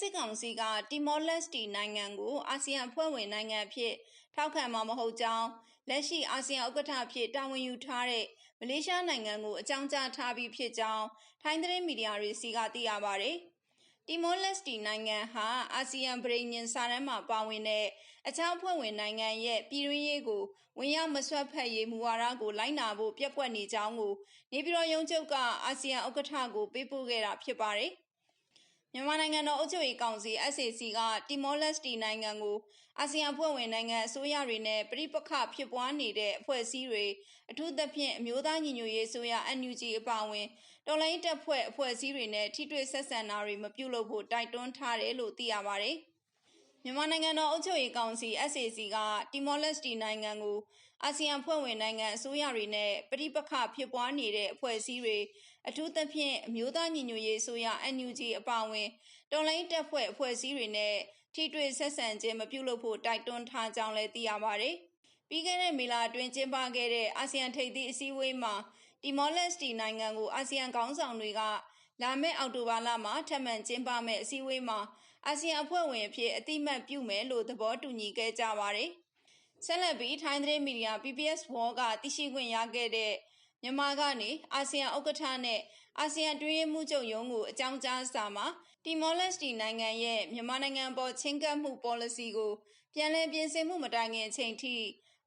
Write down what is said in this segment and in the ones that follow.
စစ်ကောင်စီကတီမောလက်စတီနိုင်ငံကိုအာဆီယံအဖွဲ့ဝင်နိုင်ငံအဖြစ်ထောက်ခံမှာမဟုတ်ကြောင်းလက်ရှိအာဆီယံဥက္ကဋ္ဌအဖြစ်တာဝန်ယူထားတဲ့မလေးရှားနိုင်ငံကိုအကြောင်းကြားထားပြီးဖြစ်ကြောင်းထိုင်းသတင်းမီဒီယာတွေစီကသိရပါဗျ။တီမောလက်စတီနိုင်ငံဟာအာဆီယံပြည်ညင်စာတမ်းမှာပါဝင်တဲ့အခြားအဖွဲ့ဝင်နိုင်ငံရဲ့ပြည်တွင်းရေးကိုဝင်ရောက်မဆွတ်ဖက်ရေးမူဝါဒကိုလိုက်နာဖို့ပြက်ကွက်နေကြောင်းကိုနေပြည်တော်ရုံးချုပ်ကအာဆီယံဥက္ကဋ္ဌကိုပေးပို့ခဲ့တာဖြစ်ပါတယ်။ မြန်မာနိုင်ငံတော်အုပ်ချုပ်ရေးကောင်စီ SAC ကတီမောလက်စတီနိုင်ငံကိုအာဆီယံဖွဲ့ဝင်နိုင်ငံအစိုးရတွေနဲ့ပြိပခဖြစ်ပွားနေတဲ့အဖွဲ့အစည်းတွေအထူးသဖြင့်အမျိုးသားညီညွတ်ရေးအစိုးရ NUG အပါအဝင်တော်လိုင်းတပ်ဖွဲ့အဖွဲ့အစည်းတွေနဲ့ထိတွေ့ဆက်ဆံတာတွေမပြုလုပ်ဖို့တိုက်တွန်းထားတယ်လို့သိရပါတယ်။မြန်မာနိုင်ငံတော်အုပ်ချုပ်ရေးကောင်စီ SAC ကတီမောလက်စတီနိုင်ငံကိုအာဆီယံဖွဲ့ဝင်နိုင်ငံအစိုးရတွေနဲ့ပဋိပက္ခဖြစ်ပွားနေတဲ့အဖွဲ့အစည်းတွေ အထူးသဖြင့်အမျိုးသားညီညွတ်ရေးအစိုးရ NUG အပါအဝင်တော်လိုင်းတပ်ဖွဲ့အဖွဲ့အစည်းတွေနဲ့ထိတွေ့ဆက်ဆံခြင်းမပြုလုပ်ဖို့တိုက်တွန်းထားကြောင်းလည်းသိရပါတယ်။ပြီးခဲ့တဲ့မေလအတွင်းကျင်းပခဲ့တဲ့အာဆီယံထိပ်သီးအစည်းအဝေးမှာတီမောလက်စတီနိုင်ငံကိုအာဆီယံခေါင်းဆောင်တွေကလာမယ့်အောက်တိုဘာလမှာထပ်မံကျင်းပမယ့်အစည်းအဝေးမှာအာဆီယံအဖွဲ့ဝင်အဖြစ်အတိမတ်ပြုမယ်လို့သဘောတူညီခဲ့ကြပါတယ်။ဆက်လက်ပြီးထိုင်းသတင်းမီဒီယာ PPS Wall ကသိရှိခွင့်ရခဲ့တဲ့ မြန်မာကနေအာဆီယံဥက္ကဋ္ဌနဲ့အာဆီယံတွင်းမှုချုပ်ရုံးကိုအကြောင်းကြားစာမှာတီမောလက်စတီနိုင်ငံရဲ့မြန်မာနိုင်ငံပေါ်ချင်းကပ်မှု policy ကိုပြန်လည်ပြင်ဆင်မှုမတိုင်ခင်အချိန်ထိ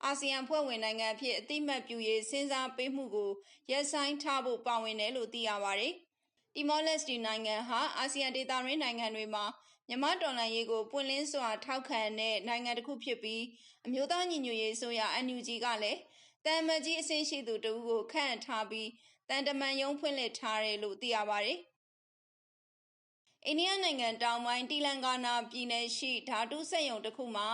အာဆီယံဖွဲ့ဝင်နိုင်ငံအဖြစ်အတိမတ်ပြုရေးစဉ်းစားပေးမှုကိုရပ်ဆိုင်းထားဖို့ပါဝင်တယ်လို့သိရပါတယ်။တီမောလက်စတီနိုင်ငံဟာအာဆီယံဒေသရင်းနိုင်ငံတွေမှာမြန်မာတော်လှန်ရေးကိုပွင့်လင်းစွာထောက်ခံတဲ့နိုင်ငံတစ်ခုဖြစ်ပြီးအမျိုးသားညီညွတ်ရေးဆိုရ NUG ကလည်း တန်မကြီးအဆင့်ရှိသူတဦးကိုခန့်ထားပြီးတန်တမန်ယုံဖွင့်လှစ်ထားတယ်လို့သိရပါတယ်။အိန္ဒိယနိုင်ငံတောင်ပိုင်းတီလန်ကာနာပြည်နယ်ရှိဓာတုစက်ရုံတစ်ခုမှာ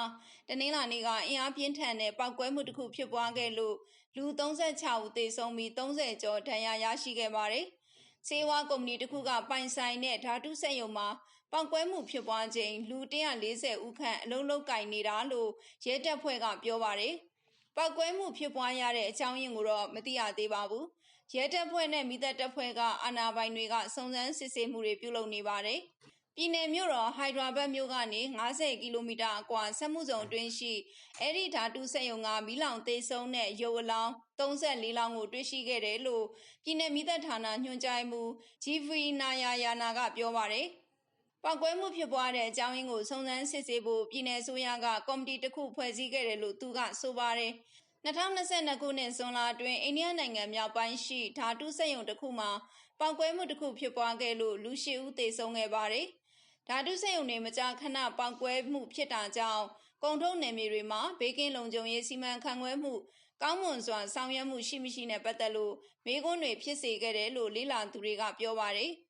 တနင်္လာနေ့ကအင်အားပြင်းထန်တဲ့ပောက်ကွဲမှုတစ်ခုဖြစ်ပွားခဲ့လို့လူ36ဦးသေဆုံးပြီး30ကျော်ဒဏ်ရာရရှိခဲ့ပါတယ်။ဆေးဝါးကုမ္ပဏီတစ်ခုကပိုင်ဆိုင်တဲ့ဓာတုစက်ရုံမှာပောက်ကွဲမှုဖြစ်ပွားချိန်လူ140ဦးခန့်အလုံးလုံးကင်နေတာလို့ရဲတပ်ဖွဲ့ကပြောပါတယ်။ ပောက်ကွဲမှုဖြစ်ပွားရတဲ့အကြောင်းရင်းကိုတော့မသိရသေးပါဘူး။ရဲတပ်ဖွဲ့နဲ့မိသက်တပ်ဖွဲ့ကအာဏာပိုင်တွေကစုံစမ်းစစ်ဆေးမှုတွေပြုလုပ်နေပါတယ်။ပြည်နယ်မြို့တော်ဟိုက်ဒရာဘတ်မြို့ကနေ90ကီလိုမီတာအကွာဆက်မှုဆောင်တွင်းရှိအဲ့ဒီဓာတုစက်ရုံကမီးလောင်သေးဆုံးတဲ့ရုပ်အလောင်း34လောင်းကိုတွေ့ရှိခဲ့တယ်လို့ပြည်နယ်မိသက်ဌာနညွှန်ကြားမှုဂျီဗီနာယာယာနာကပြောပါတယ်။ ပောက်ကွဲမှုဖြစ်ပွားတဲ့အကြောင်းရင်းကိုစုံစမ်းစစ်ဆေးဖို့ပြည်내ဆိုရကကော်မတီတစ်ခုဖွဲ့စည်းခဲ့တယ်လို့သူကဆိုပါတယ်။2022ခုနှစ်ဇွန်လအတွင်းအိန္ဒိယနိုင်ငံမြောက်ပိုင်းရှိဓာတုစက်ရုံတစ်ခုမှာပောက်ကွဲမှုတစ်ခုဖြစ်ပွားခဲ့လို့လူ၈ဦးသေဆုံးခဲ့ပါတယ်။ဓာတုစက်ရုံတွေမကြာခဏပေါက်ကွဲမှုဖြစ်တာကြောင့်ကုန်ထုတ်နယ်မြေတွေမှာဘေးကင်းလုံခြုံရေးစီမံခန့်ခွဲမှုကောင်းမွန်စွာဆောင်ရွက်မှုရှိမရှိနဲ့ပတ်သက်လို့မေးခွန်းတွေဖြစ်စေခဲ့တယ်လို့လေ့လာသူတွေကပြောပါတယ်။